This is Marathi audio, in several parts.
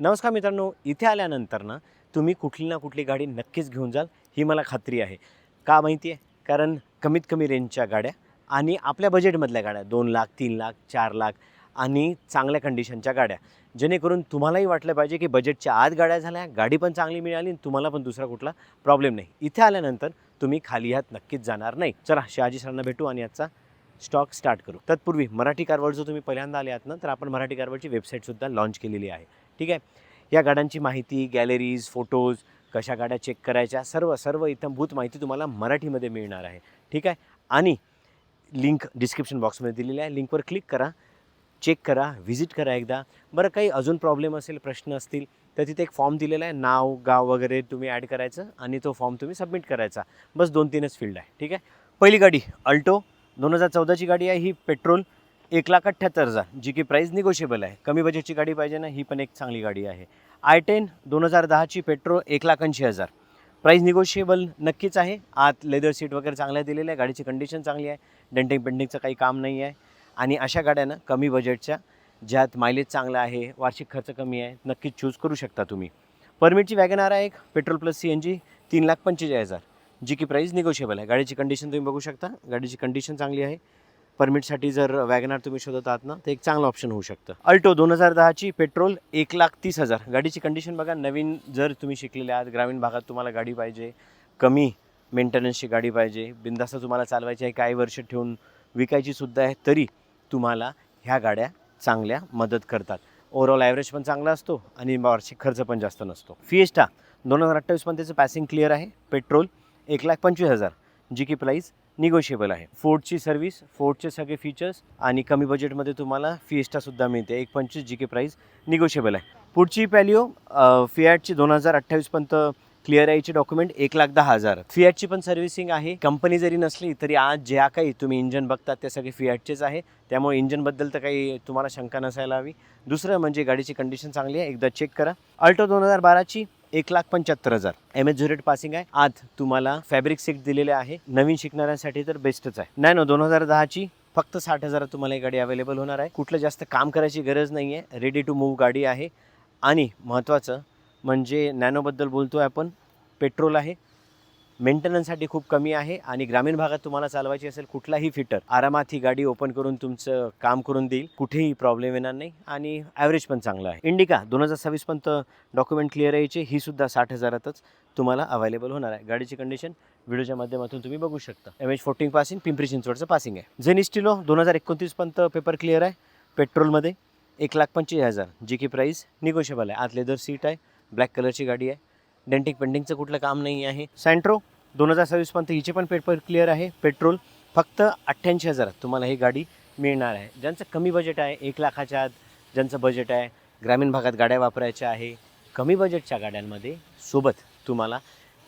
नमस्कार मित्रांनो इथे आल्यानंतर ना तुम्ही कुठली ना कुठली गाडी नक्कीच घेऊन जाल ही मला खात्री आहे. का माहिती आहे? कारण कमीत कमी रेंजच्या गाड्या आणि आपल्या बजेटमधल्या गाड्या दोन लाख तीन लाख चार लाख आणि चांगल्या कंडिशनच्या गाड्या. जेणेकरून तुम्हालाही वाटलं पाहिजे की बजेटच्या आत गाड्या झाल्या गाडी पण चांगली मिळाली आणि तुम्हाला पण दुसरा कुठला प्रॉब्लेम नाही. इथे आल्यानंतर तुम्ही खाली हात नक्कीच जाणार नाही. चला शहाजी सरांना भेटू आणि आजचा स्टॉक स्टार्ट करू. तत्पूर्वी मराठी कारवड जो तुम्ही पहिल्यांदा आले आहात ना तर आपण मराठी कारवडची वेबसाईटसुद्धा लॉन्च केलेली आहे. ठीक आहे? या गाड्यांची माहिती गॅलरीज फोटोज कशा गाड्या चेक करायच्या सर्व सर्व इथंभूत माहिती तुम्हाला मराठीमध्ये मिळणार आहे. ठीक आहे? आणि लिंक डिस्क्रिप्शन बॉक्समध्ये दिलेली आहे. लिंकवर क्लिक करा चेक करा व्हिजिट करा एकदा. बरं काही अजून प्रॉब्लेम असेल प्रश्न असतील तर तिथे एक फॉर्म दिलेला आहे. नाव गाव वगैरे तुम्ही ॲड करायचं आणि तो फॉर्म तुम्ही सबमिट करायचा. बस दोन तीनच फील्ड आहे. ठीक आहे? पहिली गाडी अल्टो दोन हजार चौदाची गाडी आहे. ही पेट्रोल एक लाख अठ्ठ्याहत्तर हजार जी की प्राईस निगोशिएबल आहे. कमी बजेटची गाडी पाहिजे ना ही पण एक चांगली गाडी आहे. आय टेन दोन हजार दहाची पेट्रोल एक लाख ऐंशी हजार. प्राईस निगोशिएबल नक्कीच आहे. आत लेदर सीट वगैरे चांगल्या दिलेल्या आहे गाडीची कंडिशन चांगली आहे. डेंटिंग पेंटिंगचं काही काम नाही आहे आणि अशा गाड्यांना कमी बजेटच्या ज्यात मायलेज चांगला आहे वार्षिक खर्च कमी आहे नक्कीच चूज करू शकता तुम्ही. परमिटची वॅगनार आहे एक petrol plus C N G तीन लाख पंचेचाळीस हजार. जी की प्राईस निगोशिएबल आहे. गाडीची कंडिशन तुम्ही बघू शकता. गाडीची कंडिशन चांगली आहे. परमिटसाठी जर वॅगनार तुम्ही शोधत आहात ना तर एक चांगलं ऑप्शन होऊ शकतं. अल्टो दोन हजार दहाची पेट्रोल एक लाख तीस हजार. गाडीची कंडिशन बघा नवीन जर तुम्ही शिकलेले आहात ग्रामीण भागात तुम्हाला गाडी पाहिजे कमी मेंटेनन्सची गाडी पाहिजे बिंदास्त तुम्हाला चालवायची आहे काही वर्ष ठेवून विकायची सुद्धा आहे तरी तुम्हाला ह्या गाड्या चांगल्या मदत करतात. ओव्हरऑल ॲव्हरेज पण चांगला असतो आणि वार्षिक खर्च पण जास्त नसतो. फिएस्टा दोन हजार अठ्ठावीस पण त्याचं पॅसिंग क्लिअर आहे. पेट्रोल एक लाख पंचवीस हजार जी की प्राईस निगोशिएबल आहे. फोर्डची सर्व्हिस फोर्डचे सगळे फीचर्स आणि कमी बजेटमध्ये तुम्हाला फिएस्टासुद्धा मिळते. एक पंचवीस जी के प्राईस निगोशिएबल आहे. पुढची पॅलिओ फिॲटची दोन हजार अठ्ठावीसपर्यंत क्लिअर यायचे डॉक्युमेंट एक लाख दहा हजार. फिॲटची पण सर्व्हिसिंग आहे. कंपनी जरी नसली तरी आज ज्या काही तुम्ही इंजन बघतात ते सगळे फिॲटचेच आहे. त्यामुळे इंजनबद्दल तर काही तुम्हाला शंका नसायला हवी. दुसरं म्हणजे गाडीची कंडिशन चांगली आहे. एकदा चेक करा. अल्टो दोन हजार बाराची एक लाख पंच्याहत्तर हजार. एम एच झुरेट पासिंग आहे. आज तुम्हाला फॅब्रिक सीट दिलेले आहे. नवीन शिकणाऱ्यांसाठी तर बेस्टच आहे. नॅनो दोन हजार दहाची फक्त साठ हजारात तुम्हाला ही गाडी अवेलेबल होणार आहे. कुठलं जास्त काम करायची गरज नाही आहे रेडी टू मूव्ह गाडी आहे. आणि महत्त्वाचं म्हणजे नॅनोबद्दल बोलतो आहे आपण. पेट्रोल आहे. मेंटेनन्ससाठी खूप कमी आहे आणि ग्रामीण भागात तुम्हाला चालवायची असेल कुठलाही फिटर आरामात ही गाडी ओपन करून तुमचं काम करून देईल. कुठेही प्रॉब्लेम येणार नाही आणि ॲव्हरेज पण चांगलं आहे. इंडिका दोन हजार सव्वीसपर्यंत डॉक्युमेंट क्लिअर यायचे. ही सुद्धा साठ हजारातच तुम्हाला अवेलेबल होणार आहे. गाडीची कंडिशन व्हिडिओच्या माध्यमातून तुम्ही बघू शकता. M H fourteen passing Pimpri चिंचवडचं passing आहे. झेनिस्टिलो दोन हजार एकोणतीसपर्यंत पेपर क्लिअर आहे. पेट्रोलमध्ये एक लाख पंचवीस हजार जी की प्राईस निगोशिएबल आहे. आत लेदर सीट आहे. ब्लॅक कलरची गाडी आहे. डेंटिंग पेंटिंगचं कुठलं काम नाही आहे. सँट्रो दोन हजार सव्वीसपर्यंत हिचे पण पेपर क्लिअर आहे. पेट्रोल फक्त अठ्ठ्याऐंशी हजारात तुम्हाला ही गाडी मिळणार आहे. ज्यांचं कमी बजेट आहे एक लाखाच्या आत ज्यांचं बजेट आहे ग्रामीण भागात गाड्या वापरायच्या आहे कमी बजेटच्या गाड्यांमध्ये सोबत तुम्हाला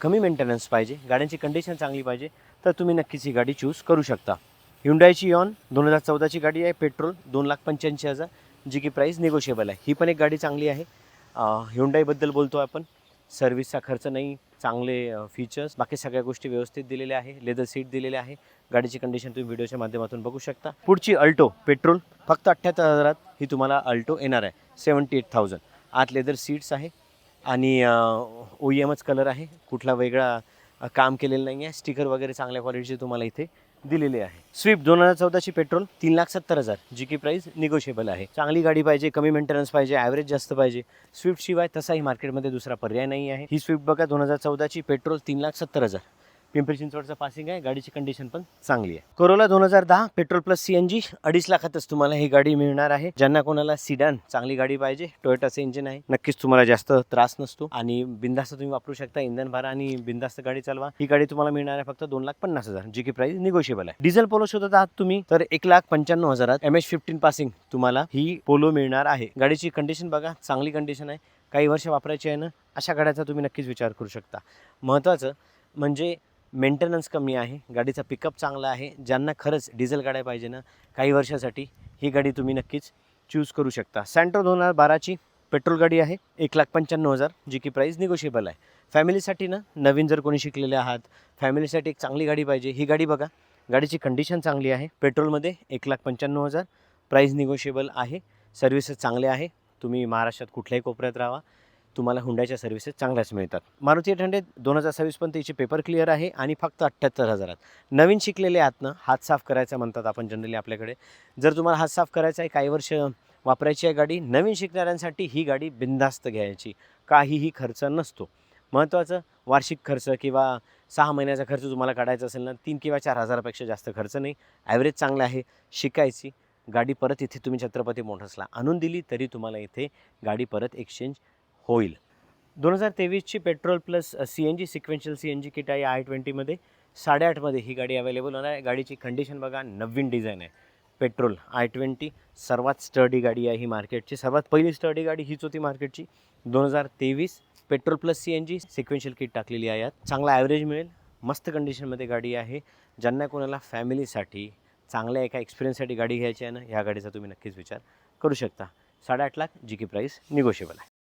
कमी मेंटेनन्स पाहिजे गाड्यांची कंडिशन चांगली पाहिजे तर तुम्ही नक्कीच ही गाडी चूज करू शकता. हिंडायची यॉन दोन हजार चौदाची गाडी आहे. पेट्रोल दोन लाख पंच्याऐंशी हजार जी की प्राईस निगोशिएबल आहे. ही पण एक गाडी चांगली आहे. हिंडाईबद्दल बोलतो आपण. सर्व्हिसचा खर्च नाही चांगले फीचर्स बाकी सगळ्या गोष्टी व्यवस्थित दिलेल्या आहे लेदर सीट दिलेले आहे. गाडीची कंडिशन तुम्ही व्हिडिओच्या माध्यमातून बघू शकता. पुढची अल्टो पेट्रोल फक्त अठ्ठ्याहत्तर हजारात ही तुम्हाला अल्टो येणार आहे सेवन्टी एट थाउजंड आत लेदर सीट्स आहे आणि ओ ई एमच कलर आहे. कुठला वेगळा काम केलेलं नाही आहे स्टिकर वगैरे चांगल्या क्वालिटीचे तुम्हाला इथे दिलेली आहे. स्विफ्ट दोन हजार चौदाची पेट्रोल तीन लाख सत्तर हजार जी की प्राईस निगोशिएबल आहे. चांगली गाडी पाहिजे कमी मेंटेनन्स पाहिजे ॲव्हरेज जास्त पाहिजे. स्विफ्ट शिवाय तसाही मार्केटमध्ये दुसरा पर्याय नाही आहे. ही स्विफ्ट बघा दोन हजार चौदाची पेट्रोल तीन लाख सत्तर हजार. पिंपरी चिंचवडचं पासिंग आहे. गाडीची कंडिशन पण चांगली आहे. कोरोला दोन हजार दहा petrol plus C N G अडीच लाखातच तुम्हाला ही गाडी मिळणार आहे. ज्यांना कोणाला सिडॅन चांगली गाडी पाहिजे टोयोटाचं इंजिन आहे नक्कीच तुम्हाला जास्त त्रास नसतो. आणि बिंदास्त तुम्ही वापरू शकता इंधन भरा आणि बिंदास्त गाडी चालवा. ही गाडी तुम्हाला मिळणार आहे फक्त दोन लाख पन्नास हजार जी की प्राइस निगोशिएबल आहे. डिझेल पोलो शोधत आहात तुम्ही तर एक लाख पंच्याण्णव हजारात एम एच फिफ्टीन पासिंग तुम्हाला ही पोलो मिळणार आहे. गाडीची कंडिशन बघा चांगली कंडिशन आहे. काही वर्ष वापरायची आहे ना अशा गाड्याचा तुम्ही नक्कीच विचार करू शकता. महत्त्वाचं म्हणजे मेंटेनन्स कमी आहे गाडीचा पिकअप चांगला आहे ज्यांना खरंच डिझेल गाड्या पाहिजे ना काही वर्षासाठी ही गाडी तुम्ही नक्कीच चूज करू शकता. सँट्रो दोन हजार बाराची पेट्रोल गाडी आहे एक लाख पंच्याण्णव हजार जी की प्राईस निगोशिएबल आहे. फॅमिलीसाठी ना नवीन जर कोणी शिकलेले आहात फॅमिलीसाठी एक चांगली गाडी पाहिजे ही गाडी बघा. गाडीची कंडिशन चांगली आहे पेट्रोलमध्ये एक लाख पंच्याण्णव हजार प्राईस निगोशिएबल आहे सर्व्हिसेस चांगले आहे तुम्ही महाराष्ट्रात कुठल्याही कोपऱ्यात राहा तुम्हाला हुंड्याच्या सर्व्हिसेस चांगल्याच मिळतात. मारुती एट हंड्रेड दोन हजार सव्वीसपर्यंत हिचे पेपर क्लिअर आहे आणि फक्त अठ्ठ्याहत्तर हजारात. नवीन शिकलेले आतनं हात साफ करायचा म्हणतात आपण जनरली आपल्याकडे. जर तुम्हाला हात साफ करायचा आहे काही वर्ष वापरायची आहे गाडी नवीन शिकणाऱ्यांसाठी ही गाडी बिंदास्त घ्यायची. काहीही खर्च नसतो. महत्त्वाचं वार्षिक खर्च किंवा सहा महिन्याचा खर्च तुम्हाला काढायचा असेल ना तीन किंवा चार हजारापेक्षा जास्त खर्च नाही. ॲव्हरेज चांगलं आहे शिकायची. गाडी परत इथे तुम्ही छत्रपती मोटर्सला आणून दिली तरी तुम्हाला इथे गाडी परत एक्सचेंज होईल. दोन हजार तेवीसची petrol plus C N G sequential C N G kit आहे आय ट्वेंटीमध्ये. साडेआठमध्ये ही गाडी अवेलेबल होणार आहे. गाडीची कंडिशन बघा नवीन डिझाईन आहे. पेट्रोल आय ट्वेंटी सर्वात स्टडी गाडी आहे ही मार्केटची सर्वात पहिली स्टडी गाडी हीच होती मार्केटची दोन हजार तेवीस petrol plus C N G sequential kit टाकलेली आहे यात. चांगला ॲव्हरेज मिळेल. मस्त कंडिशनमध्ये गाडी आहे. ज्यांना कोणाला फॅमिलीसाठी चांगल्या एका एक्सपिरियन्ससाठी गाडी घ्यायची आहे ना ह्या गाडीचा तुम्ही नक्कीच विचार करू शकता. साडेआठ लाख जी की प्राईस निगोशिएबल आहे.